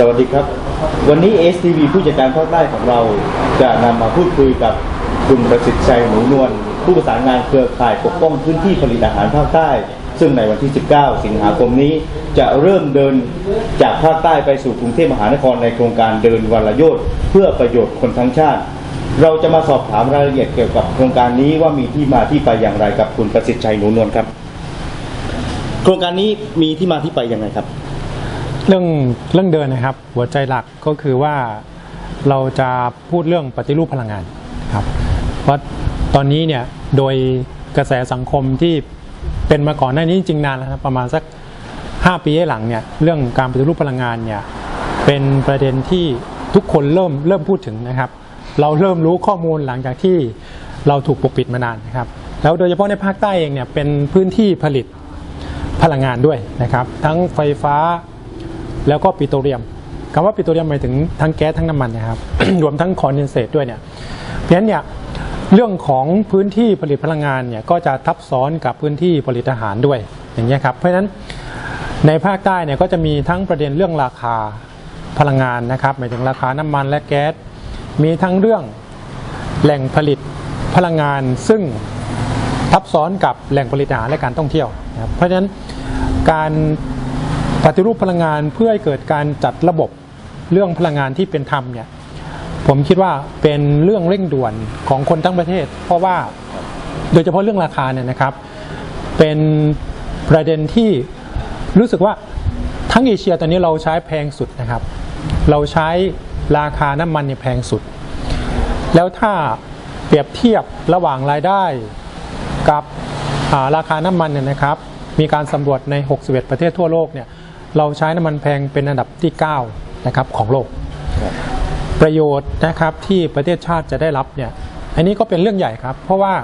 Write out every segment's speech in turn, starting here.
สวัสดีครับ วันนี้ STV ผู้จัดการภาคใต้ของเราจะนำมาพูดคุยกับคุณประสิทธิ์ชัยหนูนวลผู้ประสานงานเครือข่ายปกป้องพื้นที่ผลิตอาหารภาคใต้ ซึ่งในวันที่ 19 สิงหาคมนี้จะเริ่มเดินจากภาคใต้ไปสู่กรุงเทพมหานครในโครงการเดินวันละโยชน์เพื่อประโยชน์คนทั้งชาติ เราจะมาสอบถามรายละเอียดเกี่ยวกับโครงการนี้ว่ามีที่มาที่ไปอย่างไรกับคุณประสิทธิ์ชัยหนูนวลครับ โครงการนี้มีที่มาที่ไปยังไงครับ เรื่องเรื่องเดินนะครับ หัวใจหลักก็คือว่าเราจะพูดเรื่องปฏิรูปพลังงานครับเพราะตอนนี้เนี่ยโดยกระแสสังคมที่เป็นมาก่อนหน้านี้จริงนานแล้วครับประมาณสัก 5 ปีหลังเนี่ยเรื่องการปฏิรูปพลังงานเนี่ยเป็นประเด็นที่ทุกคนเริ่มเริ่มพูดถึงนะครับ เราเริ่มรู้ข้อมูลหลังจากที่เราถูกปกปิดมานานนะครับแล้วโดยเฉพาะในภาคใต้เองเนี่ยเป็นพื้นที่ผลิตพลังงานด้วยนะครับ ทั้งไฟฟ้า แล้วก็ปิโตรเลียมคำว่าปิโตรเลียมหมายถึงทั้งแก๊สทั้งน้ำมันนะครับ รวมทั้งคอนเดนเซตด้วยเนี่ยเพราะฉะนั้นเนี่ยเรื่องของพื้นที่ผลิตพลังงานเนี่ยก็จะทับซ้อนกับพื้นที่ผลิตอาหารด้วยอย่างเงี้ยครับเพราะฉะนั้นในภาคใต้เนี่ยก็จะมีทั้งประเด็นเรื่องราคาพลังงานนะครับหมายถึงราคาน้ำมันและแก๊สมีทั้งเรื่องแหล่งผลิตพลังงาน ซึ่งทับซ้อนกับแหล่งผลิตอาหารและการท่องเที่ยวนะเพราะฉะนั้นการ ปฏิรูปพลังงานเพื่อให้เกิดการจัดระบบเรื่องพลังงานที่เป็นธรรมเนี่ยผมคิดว่าเป็นเรื่องเร่งด่วนของคนทั้งประเทศ เพราะว่าโดยเฉพาะเรื่องราคาเนี่ยนะครับ เป็นประเด็นที่รู้สึกว่าทั้งเอเชียตอนนี้เราใช้แพงสุดนะครับ เราใช้ราคาน้ำมันเนี่ยแพงสุด แล้วถ้าเปรียบเทียบระหว่างรายได้กับาราคาน้ำมันเนี่ยนะครับ มีการสำรวจใน 61 ประเทศทั่วโลกเนี่ย เราใช้น้ำมันแพงเป็นอันดับที่9นะครับของโลก ประโยชน์นะครับที่ประเทศชาติจะได้รับเนี่ยอันนี้ก็เป็นเรื่องใหญ่ครับ เพราะว่า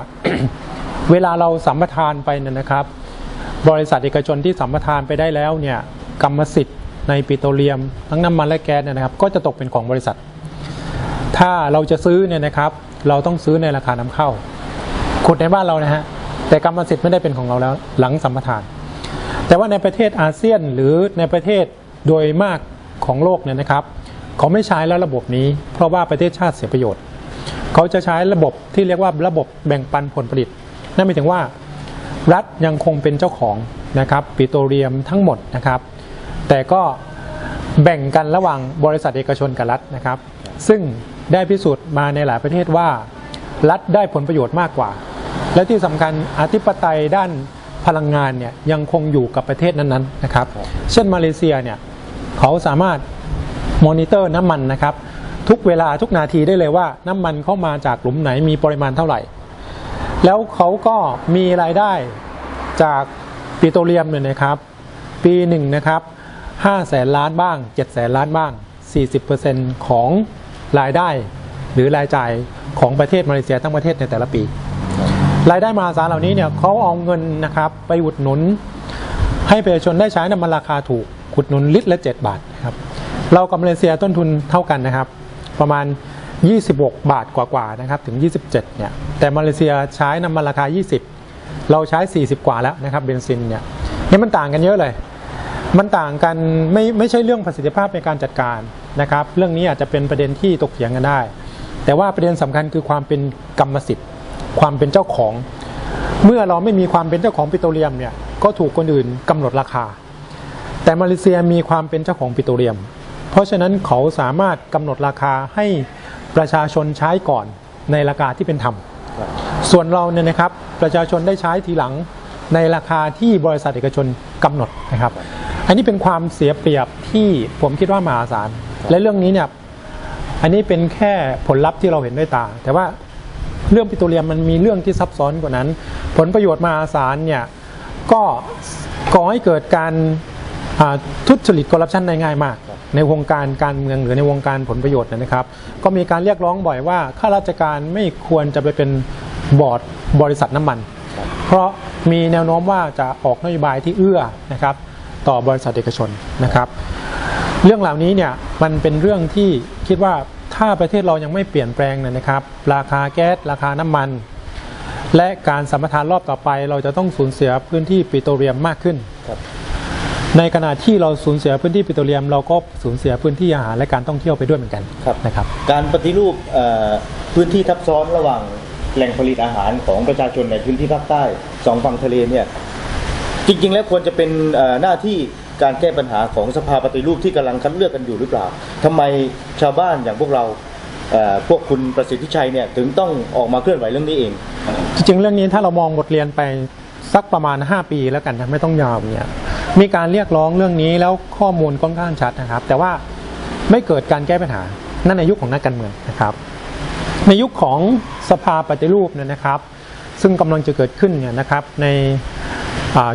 เวลาเราสัมปทานไปเนี่ยนะครับ บริษัทเอกชนที่สัมปทานไปได้แล้วเนี่ยกรรมสิทธิ์ในปิโตรเลียม ทั้งน้ำมันและแก๊สเนี่ยนะครับ ก็จะตกเป็นของบริษัท ถ้าเราจะซื้อเนี่ยนะครับ เราต้องซื้อในราคานำเข้าขุดในบ้านเรานะฮะแต่กรรมสิทธิ์ไม่ได้เป็นของเราแล้ว หลังสัมปทาน แต่ว่าในประเทศอาเซียนหรือในประเทศโดยมากของโลกเนี่ยนะครับเขาไม่ใช้แล้วระบบนี้ เพราะว่าประเทศชาติเสียประโยชน์ เขาจะใช้ระบบที่เรียกว่าระบบแบ่งปันผลผลิต นั่นหมายถึงว่า รัฐยังคงเป็นเจ้าของนะครับปิโตรเลียมทั้งหมดนะครับ แต่ก็แบ่งกันระหว่างบริษัทเอกชนกับรัฐนะครับ ซึ่งได้พิสูจน์มาในหลายประเทศว่า รัฐได้ผลประโยชน์มากกว่า และที่สำคัญอธิปไตยด้าน พลังงานเนี่ยยังคงอยู่กับประเทศนั้นๆนะครับ เช่นมาเลเซียเนี่ยเขาสามารถมอนิเตอร์น้ำมันนะครับทุกเวลาทุกนาทีได้เลยว่าน้ำมันเข้ามาจากหลุมไหนมีปริมาณเท่าไหร่ แล้วเขาก็มีรายได้จากปิโตรเลียมเนี่ยนะครับ ปีหนึ่งนะครับ5แสนล้านบ้าง7แสนล้านบ้าง 40%ของรายได้หรือรายจ่ายของประเทศมาเลเซียทั้งประเทศในแต่ละปี รายได้มหาศาลเหล่านี้เนี่ยเขาเอาเงินนะครับไปอุดหนุน ให้ประชาชนได้ใช้น้ำมันราคาถูกอุดหนุนลิตรละ 7 บาทครับเรากับมาเลเซียต้นทุนเท่ากันนะครับ ประมาณ 26 บาทกว่าๆนะครับถึง 27เนี่ยแต่มาเลเซียใช้น้ำมันราคา 20 เราใช้ 40 กว่าแล้วนะครับเบนซินเนี่ยนี่มันต่างกันเยอะเลย มันต่างกันไม่ไม่ใช่เรื่องประสิทธิภาพในการจัดการนะครับ เรื่องนี้อาจจะเป็นประเด็นที่ตกเถียงกันได้ แต่ว่าประเด็นสำคัญคือความเป็นกรรมสิทธิ์ ความเป็นเจ้าของ เมื่อเราไม่มีความเป็นเจ้าของปิโตรเลียมเนี่ยก็ถูกคนอื่นกำหนดราคา แต่มาเลเซียมีความเป็นเจ้าของปิโตรเลียม เพราะฉะนั้นเขาสามารถกำหนดราคาให้ประชาชนใช้ก่อนในราคาที่เป็นธรรม ส่วนเราเนี่ยนะครับประชาชนได้ใช้ทีหลังในราคาที่บริษัทเอกชนกำหนดนะครับ อันนี้เป็นความเสียเปรียบที่ผมคิดว่ามหาศาล และเรื่องนี้เนี่ย อันนี้เป็นแค่ผลลัพธ์ที่เราเห็นด้วยตา แต่ว่า เรื่องปิโตรเลียมมันมีเรื่องที่ซับซ้อนกว่านั้น ผลประโยชน์มหาศาลเนี่ยก็ก่อให้เกิดการทุจริตคอร์รัปชันได้ง่ายมาก ในวงการการเมืองหรือในวงการผลประโยชน์นะครับ ก็มีการเรียกร้องบ่อยว่าข้าราชการไม่ควรจะไปเป็นบอร์ดบริษัทน้ำมัน เพราะมีแนวโน้มว่าจะออกนโยบายที่เอื้อนะครับต่อบริษัทเอกชนนะครับ เรื่องเหล่านี้เนี่ยมันเป็นเรื่องที่คิดว่า ถ้าประเทศเรายังไม่เปลี่ยนแปลงเนี่ยนะครับ ราคาแก๊สราคาน้ำมัน และการสัมปทานรอบต่อไป เราจะต้องสูญเสียพื้นที่ปิโตรเลียมมากขึ้นครับในขณะที่เราสูญเสียพื้นที่ปิโตรเลียม เราก็สูญเสียพื้นที่อาหารและการท่องเที่ยวไปด้วยเหมือนกันครับนะครับ การปฏิรูปเอ่อพื้นที่ทับซ้อนระหว่างแหล่งผลิตอาหารของประชาชนในพื้นที่ภาคใต้สองฝั่งทะเลเนี่ยจริงๆ แล้วควรจะเป็นเอ่อหน้าที่ การแก้ปัญหาของสภาปฏิรูปที่กำลังคัดเลือกกันอยู่หรือเปล่าทำไมชาวบ้านอย่างพวกเราพวกคุณประสิทธิชัยเนี่ยถึงต้องออกมาเคลื่อนไหวเรื่องนี้เอง จริงๆเรื่องนี้ถ้าเรามองบทเรียนไปสักประมาณ 5 ปีแล้วกันนะไม่ต้องยาวเนี่ยมีการเรียกร้องเรื่องนี้แล้วข้อมูลค่อนข้างชัดนะครับ แต่ว่าไม่เกิดการแก้ปัญหานั่นในยุคของนักการเมืองนะครับ ในยุคของสภาปฏิรูปเนี่ยนะครับ ซึ่งกำลังจะเกิดขึ้นเนี่ยนะครับใน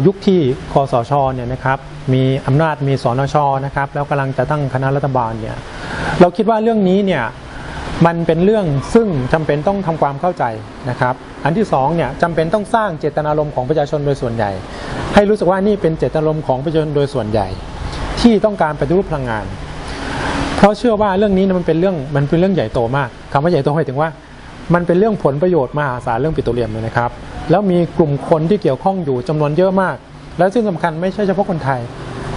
ยุคที่คอสชเนี่ยนะครับมีอำนาจมีสนชนะครับแล้วกำลังจะตั้งคณะรัฐบาลเนี่ยเราคิดว่าเรื่องนี้เนี่ยมันเป็นเรื่องซึ่งจำเป็นต้องทำความเข้าใจนะครับ อันที่สองเนี่ยจำเป็นต้องสร้างเจตนารมณ์ของประชาชนโดยส่วนใหญ่ ให้รู้สึกว่านี่เป็นเจตนารมณ์ของประชาชนโดยส่วนใหญ่ ที่ต้องการปฏิรูปพลังงาน เพราะเชื่อว่าเรื่องนี้มันเป็นเรื่องมันเป็นเรื่องใหญ่โตมากคำว่าใหญ่โตหมายถึงว่า มันเป็นเรื่องผลประโยชน์มหาศาลเรื่องปิโตรเลียมเลยนะครับ แล้วมีกลุ่มคนที่เกี่ยวข้องอยู่จำนวนเยอะมาก และซึ่งสำคัญไม่ใช่เฉพาะคนไทย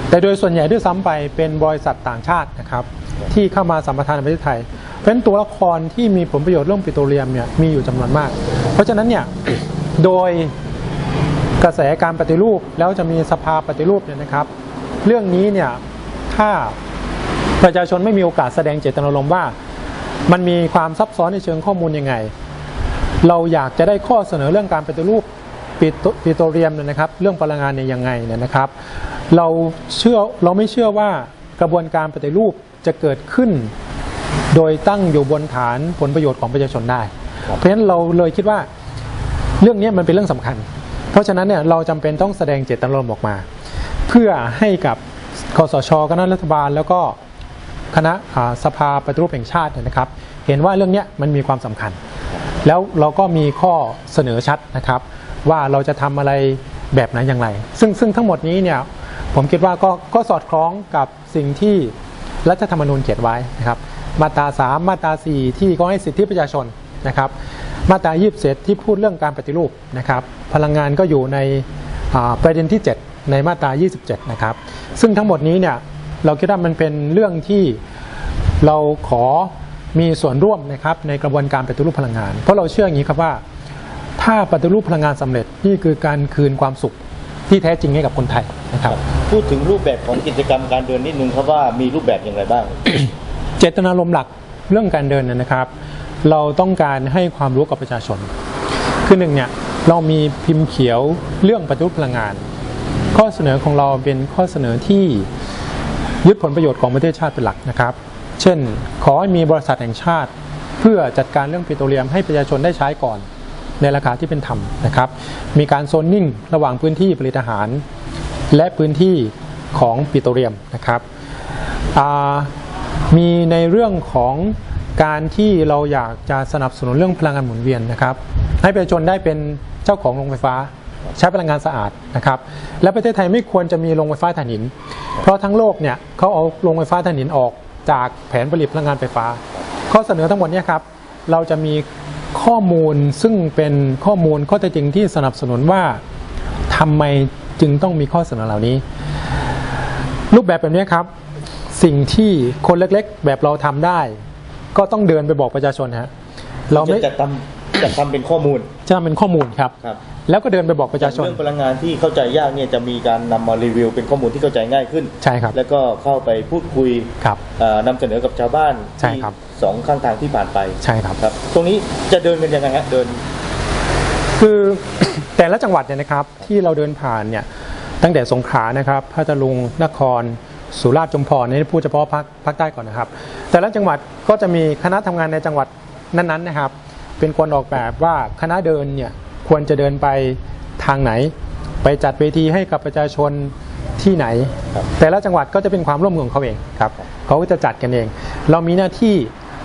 แต่โดยส่วนใหญ่ด้วยซ้ำไปเป็นบริษัทต่างชาตินะครับ ที่เข้ามาสัมปทานในประเทศไทย เพราะฉะนั้นตัวละครที่มีผลประโยชน์เรื่องปิโตรเลียมเนี่ยมีอยู่จำนวนมาก เพราะฉะนั้นเนี่ยโดยกระแสการปฏิรูปแล้วจะมีสภาปฏิรูปเนี่ยนะครับ เรื่องนี้เนี่ยถ้าประชาชนไม่มีโอกาสแสดงเจตนารมณ์ว่า มันมีความซับซ้อนในเชิงข้อมูลยังไง เราอยากจะได้ข้อเสนอเรื่องการปฏิรูปปิโตปโตรเลียมเนี่ยนะครับ เรื่องพลังงานเนี่ยยังไงเนี่ยนะครับ เราเชื่อเราไม่เชื่อว่ากระบวนการปฏิรูปจะเกิดขึ้น โดยตั้งอยู่บนฐานผลประโยชน์ของประชาชนได้ เพราะฉะนั้นเราเลยคิดว่าเรื่องนี้มันเป็นเรื่องสำคัญ เพราะฉะนั้นเนี่ยเราจำเป็นต้องแสดงเจตนารมณ์ออกมา เพื่อให้กับคอสชคณะรัฐบาลแล้วก็คณะสภาปฏิรูปแห่งชาตินะครับ เห็นว่าเรื่องนี้มันมีความสำคัญ แล้วเราก็มีข้อเสนอชัดนะครับ ว่าเราจะทำอะไรแบบไหนอย่างไร ซึ่งซึ่งทั้งหมดนี้เนี่ยผมคิดว่าก็ก็สอดคล้องกับสิ่งที่รัฐธรรมนูญเขียนไว้นะครับ มาตรา 3 มาตรา 4 ที่ก็ให้สิทธิประชาชนนะครับ มาตรา27ที่พูดเรื่องการปฏิรูปนะครับ พลังงานก็อยู่ในประเด็นที่ 7 ในมาตรา 27 นะครับ ซึ่งทั้งหมดนี้เนี่ยเราคิดว่ามันเป็นเรื่องที่เราขอ มีส่วนร่วมนะครับในกระบวนการปฏิรูปพลังงาน เพราะเราเชื่ออย่างนี้ครับว่า ถ้าปฏิรูปพลังงานสำเร็จนี่คือการคืนความสุขที่แท้จริงให้กับคนไทยนะครับ พูดถึงรูปแบบของกิจกรรมการเดินนิดนึงครับว่ามีรูปแบบอย่างไรบ้าง เจตนารมณ์หลักเรื่องการเดินเนยนะครับ เราต้องการให้ความรู้กับประชาชน คือหนึ่งเนี่ยเรามีพิมพ์เขียวเรื่องปฏิรูปพลังงาน ข้อเสนอของเราเป็นข้อเสนอที่ยึดผลประโยชน์ของประเทศชาติเป็นหลักนะครับ เช่น ขอให้มีบริษัทแห่งชาติ เพื่อจัดการเรื่องปิโตรเลียมให้ประชาชนได้ใช้ก่อน ในราคาที่เป็นธรรมนะครับ มีการโซนนิ่งระหว่างพื้นที่ผลิตอาหาร และพื้นที่ของปิโตรเลียมนะครับมีในเรื่องของการที่เราอยากจะสนับสนุนเรื่องพลังงานหมุนเวียนนะครับ ให้ประชาชนได้เป็นเจ้าของโรงไฟฟ้าใช้พลังงานสะอาดนะครับ และประเทศไทยไม่ควรจะมีโรงไฟฟ้าถ่านหิน เพราะทั้งโลกเนี่ยเขาเอาโรงไฟฟ้าถ่านหินออก จากแผนผลิตพลังงานไฟฟ้า ข้อเสนอทั้งหมดนี้ครับเราจะมีข้อมูลซึ่งเป็นข้อมูลข้อเท็จจริงที่สนับสนุนว่าทำไมจึงต้องมีข้อเสนอเหล่านี้ รูปแบบแบบนี้ครับ สิ่งที่คนเล็กๆ แบบเราทำได้ ก็ต้องเดินไปบอกประชาชนฮะเราไม่จะทำ จัดทำเป็นข้อมูลจะเป็นข้อมูลครับ ครับแล้วก็เดินไปบอกประชาชน เรื่องพลังงานที่เข้าใจยากเนี่ยจะมีการนำมารีวิว เป็นข้อมูลที่เข้าใจง่ายขึ้น ใช่ครับแล้วก็เข้าไปพูดคุยครับ เอ่อนำเสนอกับชาวบ้านใช่ที่ครับ สองข้างทางที่ผ่านไปใช่ครับ ครับ ตรงนี้จะเดินกันยังไงฮะเดิน คือ แต่ละจังหวัดเนี่ยนะครับที่เราเดินผ่านเนี่ยตั้งแต่สงขลานะครับพัทลุงนคร สุราษฎร์ชุมพรนี่พูดเฉพาะภาคภาคใต้ก่อนนะครับ แต่ละจังหวัดก็จะมีคณะทำงานในจังหวัดนั้นๆนะครับ เป็นคนออกแบบว่าคณะเดินเนี่ยควรจะเดินไปทางไหน ไปจัดเวทีให้กับประชาชนที่ไหนครับแต่ละจังหวัดก็จะเป็นความร่วมมือของเขาเองครับเขาก็จะจัดกันเอง เรามีหน้าที่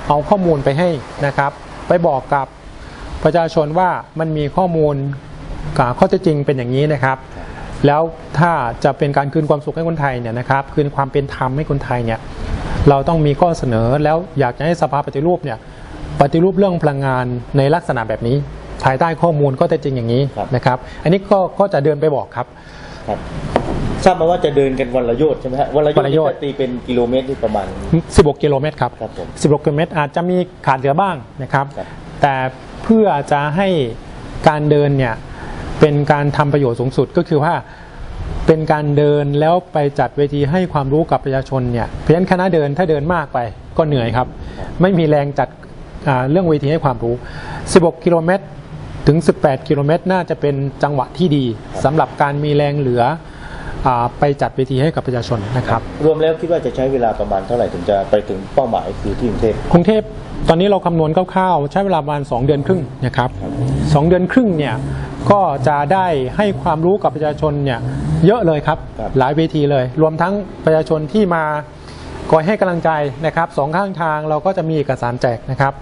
เอาข้อมูลไปให้นะครับ ไปบอกกับประชาชนว่ามันมีข้อมูลกับข้อเท็จจริงเป็นอย่างนี้นะครับ แล้วถ้าจะเป็นการคืนความสุขให้คนไทยเนี่ยนะครับ คืนความเป็นธรรมให้คนไทยเนี่ยเราต้องมีข้อเสนอแล้วอยากจะให้สภาปฏิรูปเนี่ย ปฏิรูปเรื่องพลังงานในลักษณะแบบนี้ ภายใต้ข้อมูลข้อเท็จจริงอย่างนี้ครับนะครับ อันนี้ก็ก็จะเดินไปบอกครับครับทราบมาว่าจะเดินกันวันละโยชน์ใช่ไหมฮะวันละโยชวันละโยชน์น์ถ้าตีเป็นกิโลเมตรนี่ประมาณ 16 กิโลเมตรครับครับผม16กิโลเมตรอาจจะมีขาดเหลือบ้างนะครับครับแต่เพื่อจะให้การเดินเนี่ยเป็นการทำประโยชน์สูงสุดก็คือว่าเป็นการเดินแล้วไปจัดเวทีให้ความรู้กับประชาชนเนี่ยเพราะฉะนั้นคณะเดินถ้าเดินมากไปก็เหนื่อยครับ ไม่มีแรงจัดอ่า เรื่องเวทีให้ความรู้ 16 กิโลเมตรถึง 18 กิโลเมตร น่าจะเป็นจังหวะที่ดีสำหรับการมีแรงเหลืออาไปจัดเวทีให้กับประชาชนนะครับ รวมแล้วคิดว่าจะใช้เวลาประมาณเท่าไหร่ถึงจะไปถึงเป้าหมายคือที่กรุงเทพกรุงเทพตอนนี้เราคำนวณคร่าวๆใช้เวลาประมาณ 2 เดือนครึ่งนะครับสองเดือนครึ่งเนี่ยก็จะได้ให้ความรู้กับประชาชนเนี่ยเยอะเลยครับครับหลายเวทีเลย รวมทั้งประชาชนที่มา คอยให้กำลังใจนะครับสองข้างทางเราก็จะมีเอกสารแจกนะครับ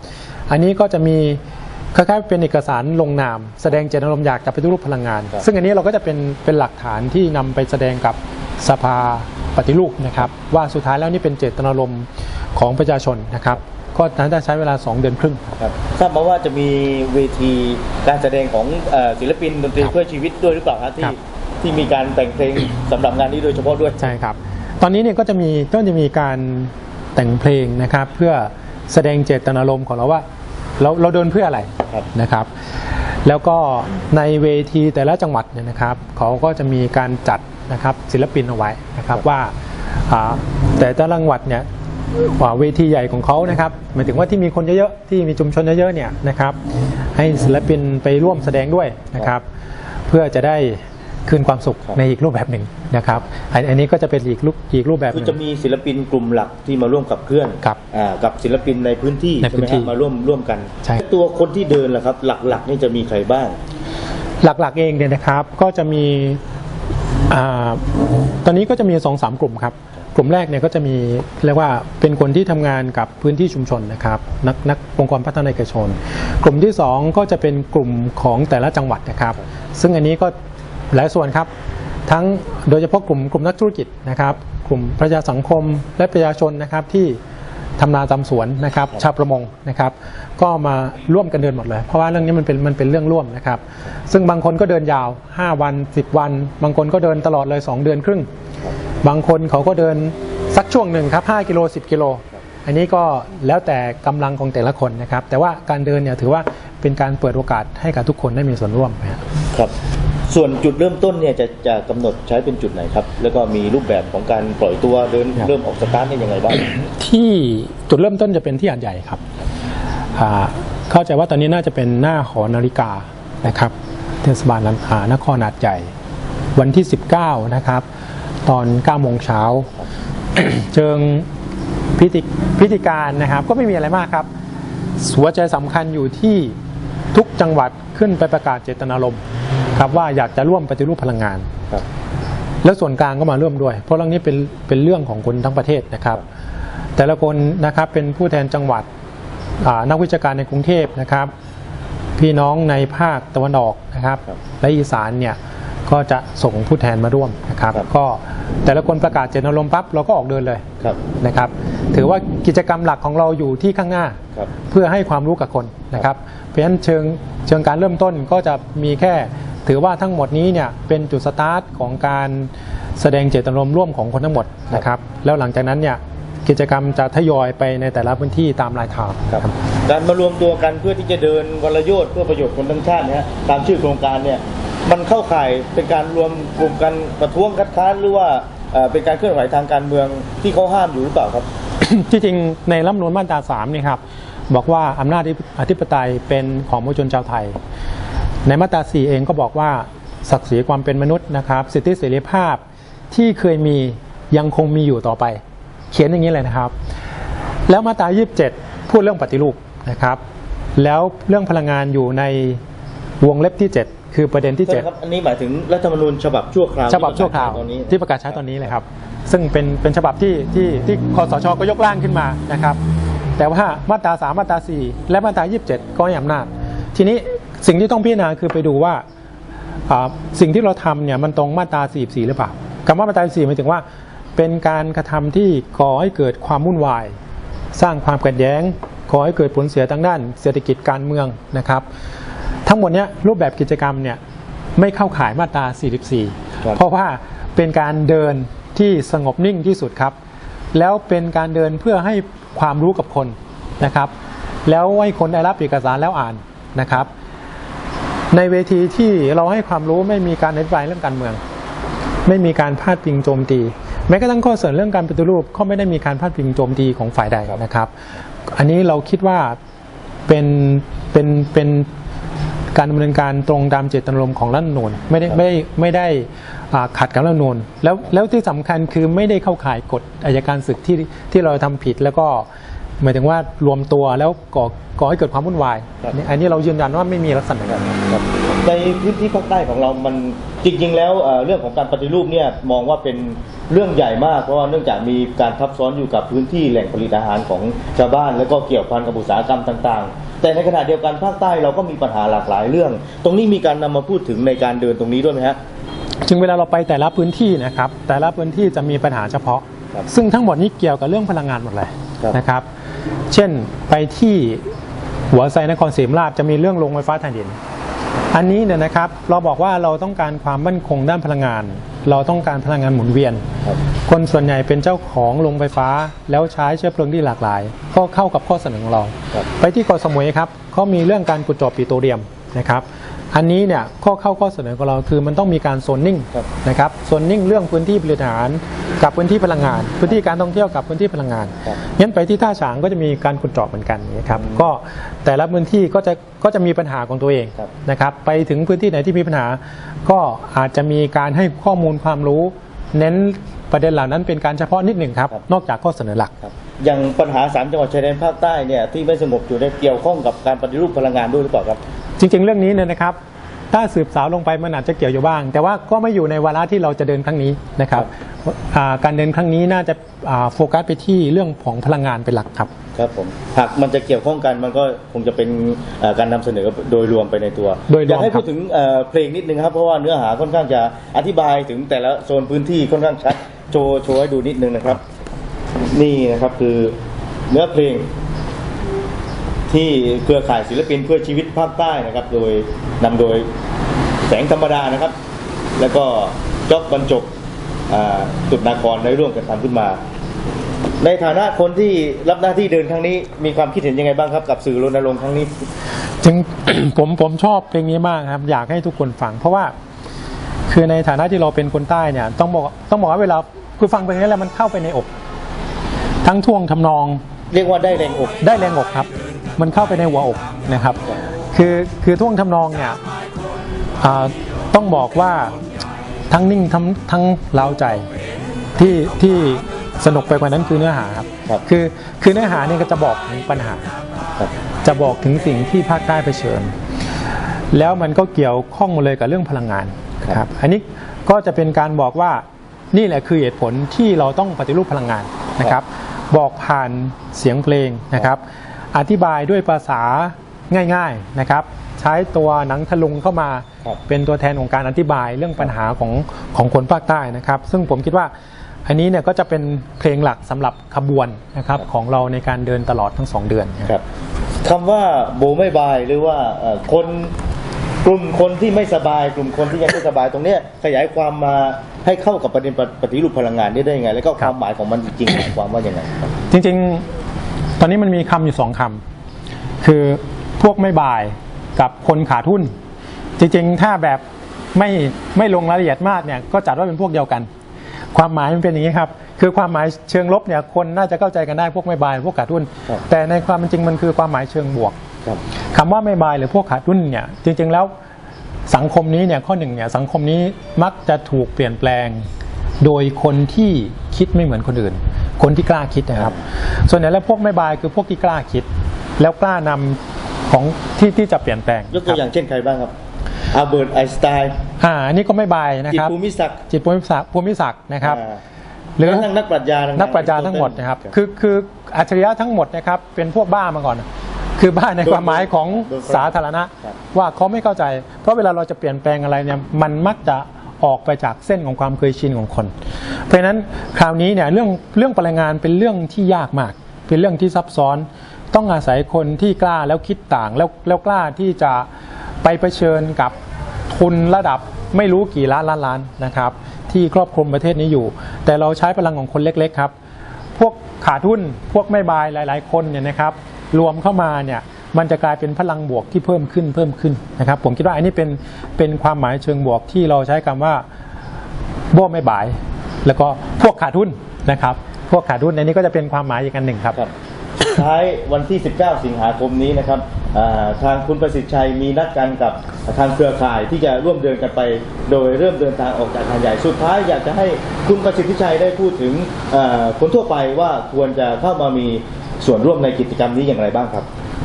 อันนี้ก็จะมีคล้ายๆเป็นเอกสารลงนาม แสดงเจตนารมณ์อยากจะปฏิรูปพลังงานครับซึ่งอันนี้เราก็จะเป็นเป็นหลักฐานที่นำไปแสดงกับสภาปฏิรูปนะครับ ว่าสุดท้ายแล้วนี่เป็นเจตนารมณ์ของประชาชนนะครับ ก็น่าจะใช้เวลา 2 เดือนครึ่งครับทราบมาว่าจะมีเวทีการแสดงของเอ่อศิลปินดนตรีครับเพื่อชีวิตด้วยหรือเปล่าครับที่ครับที่มีการแต่งเพลงสำหรับงานนี้โดยเฉพาะด้วยใช่ครับ ตอนนี้เนี่ยก็จะมีก็จะมีการแต่งเพลงนะครับ เพื่อแสดงเจตนารมณ์ของเราว่า เราเราเดินเพื่ออะไรครับนะครับ แล้วก็ในเวทีแต่ละจังหวัดเนี่ยนะครับเขาก็จะมีการจัดนะครับศิลปินเอาไว้นะครับว่าอ่าแต่แต่ละจังหวัดเนี่ยว่าเวทีใหญ่ของเขานะครับหมายถึงว่าที่มีคนเยอะๆที่มีชุมชนเยอะๆเนี่ยนะครับ ให้ศิลปินไปร่วมแสดงด้วยนะครับ เพื่อจะได้ คืนความสุขครับในอีกรูปแบบหนึ่งนะครับอันอันนี้ก็จะเป็นอีกรูปอีกรูปแบบหคือนึ่งจะมีศิลปินกลุ่มหลักที่มาร่วมขับเคลื่อนครับอ่ากับศิลปินในพื้นที่ในใช่พื้ไหมนที่ฮะมาร่วมร่วมกันใช่ตัวคนที่เดินล่ะครับ หลักๆนี่จะมีใครบ้าง หลักๆเองเนี่ยนะครับก็จะมีอาตอนนี้ก็จะมี2อสามกลุ่มครับกลุ่มแรกเนี่ยก็จะมีเรียกว่าเป็นคนที่ทำงานกับพื้นที่ชุมชนนะครับนักนักองค์กรพัฒนาเอกชน กลุ่มที่ 2 ก็จะเป็นกลุ่มของแต่ละจังหวัดนะครับ ซึ่งอันนี้ก็ หลายส่วนครับ ทั้งโดยเฉพาะกลุ่มกลุ่มนักธุรกิจนะครับ กลุ่มประชาสังคมและประชาชนนะครับที่ทำนาทำสวนนะครับชาวประมงนะครับ ก็มาร่วมกันเดินหมดเลย เพราะว่าเรื่องนี้มันเป็นมันเป็นเรื่องร่วมนะครับ ซึ่งบางคนก็เดินยาว 5 วัน 10 วัน บางคนก็เดินตลอดเลย 2 เดือนครึ่ง บางคนเขาก็เดินสักช่วงหนึ่งครับ5กิโล10 กิโล อันนี้ก็แล้วแต่กำลังของแต่ละคนนะครับ แต่ว่าการเดินเนี่ยถือว่าเป็นการเปิดโอกาสให้กับทุกคนได้มีส่วนร่วมนะครับครับ ส่วนจุดเริ่มต้นเนี่ยจะจะกำหนดใช้เป็นจุดไหนครับ แล้วก็มีรูปแบบของการปล่อยตัวเดินครับเริ่มออกสตาร์ทเนี่ยยังไงบ้าง ที่จุดเริ่มต้นจะเป็นที่หาดใหญ่ครับอ่าเข้าใจว่าตอนนี้น่าจะเป็นหน้าหอนาฬิกานะครับ เทศบาลลันอ่านครหาดใหญ่ วันที่ 19 นะครับ ตอน9โมงเช้า เชิงพิธีพิธีการนะครับ ก็ไม่มีอะไรมากครับหัวใจสำคัญอยู่ที่ทุกจังหวัดขึ้นไปประกาศเจตนารมณ์ ครับว่าอยากจะร่วมปฏิรูปพลังงานครับแล้วส่วนกลางก็มาร่วมด้วย เพราะเรื่องนี้เป็นเป็นเรื่องของคนทั้งประเทศนะครับ แต่ละคนนะครับเป็นผู้แทนจังหวัดอ่านักวิชาการในกรุงเทพนะครับ พี่น้องในภาคตะวันออกนะครับครับและอีสานเนี่ยก็จะส่งผู้แทนมาร่วมนะครับครับ ก็แต่ละคนประกาศเจตนารมณ์ปั๊บเราก็ออกเดินเลยครับนะครับ ถือว่ากิจกรรมหลักของเราอยู่ที่ข้างหน้าครับเพื่อให้ความรู้กับคนนะครับ เพราะฉะนั้นเชิงเชิงการเริ่มต้นก็จะมีแค่ ถือว่าทั้งหมดนี้เนี่ยเป็นจุดสตาร์ทของการแสดงเจตนารมณ์ร่วมของคนทั้งหมดนะครับ แล้วหลังจากนั้นเนี่ยกิจกรรมจะทยอยไปในแต่ละพื้นที่ตามรายทางครับการมารวมตัวกันเพื่อที่จะเดินวรโยชน์เพื่อประโยชน์คนทั้งชาติเนี่ยฮะตามชื่อโครงการเนี่ยมันเข้าข่ายเป็นการรวมกลุ่มกันประท้วงคัดค้านหรือว่าเอ่อเป็นการเคลื่อนไหวทางการเมืองที่เขาห้ามอยู่หรือเปล่าครับ ที่จริงในรัฐธรรมนูลมาตรา3นี่ครับบอกว่าอำนาจอธิปไตยเป็นของมวลชนชาวไทย ในมาตรา 4 เองก็บอกว่าศักดิ์ศรีความเป็นมนุษย์นะครับ สิทธิเสรีภาพที่เคยมียังคงมีอยู่ต่อไป เขียนอย่างนี้เลยนะครับ แล้วมาตรา 27 พูดเรื่องปฏิรูปนะครับ แล้วเรื่องพลังงานอยู่ในวงเล็บที่ 7 คือประเด็นที่ใช่ครับอันนี้หมายถึงรัฐธรรมนูญฉบับชั่วคราว7ฉบับชั่วคราวตอนนี้ที่ประกาศใช้ตอนนี้เลยครับ ซึ่งเป็นเป็นฉบับที่ที่ที่คอสชก็ยกร่างขึ้นมานะครับ แต่ว่ามาตรา 3 มาตรา 4 และมาตรา 27 ก็ให้อำนาจทีนี้ สิ่งที่ต้องพิจารณาคือไปดูว่าอ่าสิ่งที่เราทำเนี่ยมันตรงมาตรา44หรือเปล่าคำว่ามาตรา44หมายถึงว่า เป็นการกระทำที่ก่อให้เกิดความวุ่นวาย สร้างความขัดแย้งก่อให้เกิดผลเสียทางด้านเศรษฐกิจการเมืองนะครับ ทั้งหมดเนี้ยรูปแบบกิจกรรมเนี่ยไม่เข้าข่ายมาตราครับ44 เพราะว่าเป็นการเดินที่สงบนิ่งที่สุดครับ แล้วเป็นการเดินเพื่อให้ความรู้กับคนนะครับ แล้วให้คนได้รับเอกสารแล้วอ่านนะครับ ในเวทีที่เราให้ความรู้ไม่มีการอธิบายเรื่องการเมือง ไม่มีการพาดพิงโจมตี แม้กระทั่งข้อเสนอเรื่องการปฏิรูปก็ไม่ได้มีการพาดพิงโจมตีของฝ่ายใดนะครับ อันนี้เราคิดว่าเป็นเป็นเป็นการดำเนินการตรงตามเจตนารมณ์ของรัฐนูญไม่ได้ไม่ได้ไม่ได้ขัดกับรัฐนูญแล้วแล้วที่สำคัญคือไม่ได้เข้าข่ายกฎอายการศึกที่ที่เราทำผิดแล้วก็ หมายถึงว่ารวมตัวแล้วก่อก่อให้เกิดความวุ่นวายครับอันนี้เรายืนยันว่าไม่มีลักษณะแบบนั้น ครับในพื้นที่ภาคใต้ของเรามันจริง ๆ แล้วเอ่อเรื่องของการปฏิรูปเนี่ยมองว่าเป็นเรื่องใหญ่มากเพราะว่าเนื่องจากมีการทับซ้อนอยู่กับพื้นที่แหล่งผลิตอาหารของชาวบ้าน แล้วก็เกี่ยวพันกับอุตสาหกรรมต่าง ๆ แต่ในขณะเดียวกันภาคใต้เราก็มีปัญหาหลากหลายเรื่อง ตรงนี้มีการนำมาพูดถึงในการเดินตรงนี้ด้วยไหมฮะ จึงเวลาเราไปแต่ละพื้นที่นะครับแต่ละพื้นที่จะมีปัญหาเฉพาะ ครับซึ่งทั้งหมดนี้เกี่ยวกับเรื่องพลังงานหมดเลยครับนะครับ เช่นไปที่หัวไซนครศรีธรรมราชจะมีเรื่องโรงไฟฟ้าถ่านหิน อันนี้เนี่ยนะครับเราบอกว่าเราต้องการความมั่นคงด้านพลังงาน เราต้องการพลังงานหมุนเวียนครับคนส่วนใหญ่เป็นเจ้าของโรงไฟฟ้าแล้วใช้เชื้อเพลิงที่หลากหลาย ก็เข้ากับข้อเสนอของเราครับไปที่เกาะสมุยครับเขามีเรื่องการขุดเจาะปิโตรเลียมนะครับ อันนี้เนี่ยข้อเข้าข้อเสนอของเราคือมันต้องมีการโซนนิ่งครับนะครับโซนนิ่งเรื่องพื้นที่บริหารกับพื้นที่พลังงาน พื้นที่การท่องเที่ยวกับพื้นที่พลังงานครับงั้นไปที่ท่าฉางก็จะมีการขุดเจาะเหมือนกันนะครับก็แต่ละพื้นที่ก็จะก็จะมีปัญหาของตัวเองครับนะครับไปถึงพื้นที่ไหนที่มีปัญหา ก็อาจจะมีการให้ข้อมูลความรู้ เน้นประเด็นเหล่านั้นเป็นการเฉพาะนิดหนึ่งครับนอกจากข้อเสนอหลักครับ อย่างปัญหาสามจังหวัดชายแดนภาคใต้เนี่ยที่ไม่สงบอยู่เนี่ยเกี่ยวข้องกับการปฏิรูปพลังงานด้วยหรือเปล่าครับ จริง ๆ เรื่องนี้เนี่ยนะครับ ถ้าสืบสาวลงไปมันอาจจะเกี่ยวอยู่บ้าง แต่ว่าก็ไม่อยู่ในวาระที่เราจะเดินครั้งนี้นะครับอ่าการเดินครั้งนี้น่าจะอ่าโฟกัสไปที่เรื่องของพลังงานเป็นหลักครับครับผมหากมันจะเกี่ยวข้องกันมันก็คงจะเป็นเอ่อการนำเสนอโดยรวมไปในตัวโดยรวมอยากให้ครับพูดถึงเอ่อเพลงนิดนึงครับเพราะว่าเนื้อหาค่อนข้างจะอธิบายถึงแต่ละโซนพื้นที่ค่อนข้างชัดโชว์โชว์ให้ดูนิดนึงนะครับ นี่นะครับคือเนื้อเพลงที่เครือข่ายศิลปินเพื่อชีวิตภาคใต้นะครับ โดยนำโดยแสงธรรมดานะครับ แล้วก็จ๊อบบรรจบจุดนาครได้ร่วมกันทำขึ้นมา ในฐานะคนที่รับหน้าที่เดินครั้งนี้มีความคิดเห็นยังไงบ้างครับ กับสื่อรณรงค์ครั้งนี้จึงผมผมชอบเพลงนี้มากครับ อยากให้ทุกคนฟัง เพราะว่าคือในฐานะที่เราเป็นคนใต้เนี่ยต้องบอกต้องบอกว่าเวลาคือฟังเพลงนี้แล้วมันเข้าไปในอก ทั้งท่วงทำนองเรียกว่าได้แรงอกได้แรงอกครับ มันเข้าไปในหัวอกนะครับ คือคือท่วงทำนองเนี่ยอ่าต้องบอกว่าทั้งนิ่งทั้งทั้งเล้าใจที่ที่สนุกไปกว่านั้นคือเนื้อหาครับครับคือคือเนื้อหาเนี่ยก็จะบอกถึงปัญหาครับจะบอกถึงสิ่งที่ภาคใต้เผชิญ แล้วมันก็เกี่ยวข้องมาเลยกับเรื่องพลังงานครับครับอันนี้ก็จะเป็นการบอกว่านี่แหละคือเหตุผลที่เราต้องปฏิรูปพลังงานนะครับ บอกผ่านเสียงเพลงนะครับ อธิบายด้วยภาษาง่ายๆนะครับ ใช้ตัวหนังทะลุงเข้ามาครับเป็นตัวแทนของการอธิบายเรื่องปัญหาของของคนภาคใต้นะครับ ซึ่งผมคิดว่าอันนี้เนี่ยก็จะเป็นเพลงหลักสำหรับขบวนนะครับของเราในการเดินตลอดทั้งสองเดือนครับครับคำว่าโบไม่บายหรือว่าเอ่อคน กลุ่มคนที่ไม่สบาย กลุ่มคนที่ยังไม่สบายตรงเนี้ยขยายความมาให้เข้ากับประเด็นปฏิรูปพลังงานได้ได้ยังไง แล้วก็ความหมายของมันจริงๆหมายความว่ายังไงครับจริง ๆ ตอนนี้มันมีคำอยู่สองคำคือพวกไม่บ่ายกับคนขาดทุน จริง ๆ ถ้าแบบไม่ไม่ลงรายละเอียดมากเนี่ยก็จัดว่าเป็นพวกเดียวกัน ความหมายมันเป็นอย่างนี้ครับคือความหมายเชิงลบเนี่ยคนน่าจะเข้าใจกันได้พวกไม่บายพวกขาดทุนครับแต่ในความเป็นจริงมันคือความหมายเชิงบวก ครับคำว่าไม่บายหรือพวกขาดทุนเนี่ยจริง ๆ แล้วสังคมนี้เนี่ยข้อหนึ่งเนี่ยสังคมนี้มักจะถูกเปลี่ยนแปลง โดยคนที่คิดไม่เหมือนคนอื่น คนที่กล้าคิดนะครับ ส่วนใหญ่แล้วพวกไม่บายคือพวกที่กล้าคิด แล้วกล้านำของที่ที่จะเปลี่ยนแปลงยกตัวอย่างเช่นใครบ้างครับอัลเบิร์ตไอน์สไตน์อ่าอันนี้ก็ไม่บายนะจิตครับรภูมิศักดิ์จิตรภูมิศักดิ์ภูมิศักดิ์นะครับอ่าหรือแม้กระทั่งนักปรัชญาดังๆนักปรัชญาทั้งหมดนะครับ คือคืออัจฉริยะทั้งหมดนะครับเป็นพวกบ้ามาก่อน คือบ้าในความหมายของสาธารณะครับว่าเขาไม่เข้าใจ เพราะเวลาเราจะเปลี่ยนแปลงอะไรเนี่ยมันมักจะออกไปจากเส้นของความเคยชินของคน เพราะฉะนั้นคราวนี้เนี่ยเรื่องเรื่องพลังงานเป็นเรื่องที่ยากมาก เป็นเรื่องที่ซับซ้อน ต้องอาศัยคนที่กล้าแล้วคิดต่างแล้วแล้วกล้าที่จะไปเผชิญกับทุนระดับไม่รู้กี่ล้านล้านล้านนะครับ ที่ครอบคลุมประเทศนี้อยู่ แต่เราใช้พลังของคนเล็กๆครับ พวกขาดทุนพวกไม่บายหลาย ๆ คนเนี่ยนะครับ รวมเข้ามาเนี่ยมันจะกลายเป็นพลังบวกที่เพิ่มขึ้นเพิ่มขึ้นนะครับ ผมคิดว่าอันนี้เป็นเป็นความหมายเชิงบวกที่เราใช้คำว่าโบ้ไม่บาย แล้วก็พวกขาดทุนนะครับ พวกขาดทุนในนี้ก็จะเป็นความหมายอีกอันหนึ่งครับท้ายวันที่ 19 สิงหาคมนี้นะครับทางคุณประสิทธิ์ชัยมีนัดกันกับทางเครือข่ายที่จะร่วมเดินกันไป โดยเริ่มเดินทางออกจากหาดใหญ่สุดท้ายอยากจะให้คุณประสิทธิชัยได้พูดถึงคนทั่วไปว่าควรจะเข้ามามี ส่วนร่วมในกิจกรรมนี้อย่างไรบ้างครับ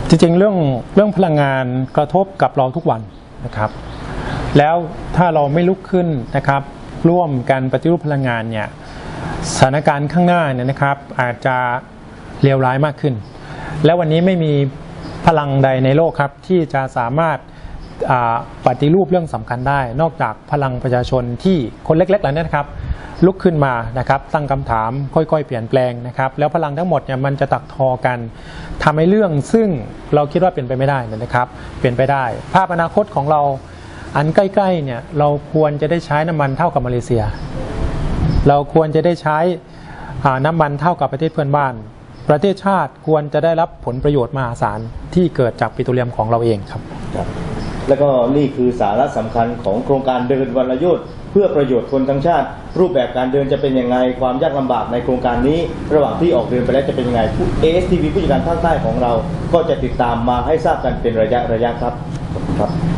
จริงๆ เรื่องเรื่องพลังงานกระทบกับเราทุกวันนะครับ แล้วถ้าเราไม่ลุกขึ้นนะครับ ร่วมกันปฏิรูปพลังงานเนี่ยสถานการณ์ข้างหน้าเนี่ยนะครับ อาจจะเลวร้ายมากขึ้น และวันนี้ไม่มีพลังใดในโลกครับที่จะสามารถ ปฏิรูปเรื่องสำคัญได้ นอกจากพลังประชาชนที่คนเล็กๆเหล่านี้นะครับ ลุกขึ้นมานะครับตั้งคำถามค่อยๆ เปลี่ยนแปลงนะครับแล้วพลังทั้งหมดเนี่ยมันจะตักทอกันทำให้เรื่องซึ่งเราคิดว่าเป็นไปไม่ได้นะครับเปลี่ยนไปได้ ภาพอนาคตของเราอันใกล้ๆเนี่ยเราควรจะได้ใช้น้ำมันเท่ากับมาเลเซีย เราควรจะได้ใช้น้ำมันเท่ากับประเทศเพื่อนบ้าน ประเทศชาติควรจะได้รับผลประโยชน์มหาศาลที่เกิดจากปิโตรเลียมของเราเองครับ แล้วก็นี่คือสาระสำคัญของโครงการเดินวันละโยชน์เพื่อประโยชน์คนทั้งชาติ รูปแบบการเดินจะเป็นยังไงความยากลำบากในโครงการนี้ ระหว่างที่ออกเดินไปแล้วจะเป็นยังไงผู้ ASTV ผู้จัดการภาคใต้ของเรา ก็จะติดตามมาให้ทราบกันเป็นระยะระยะครับขอบคุณครับ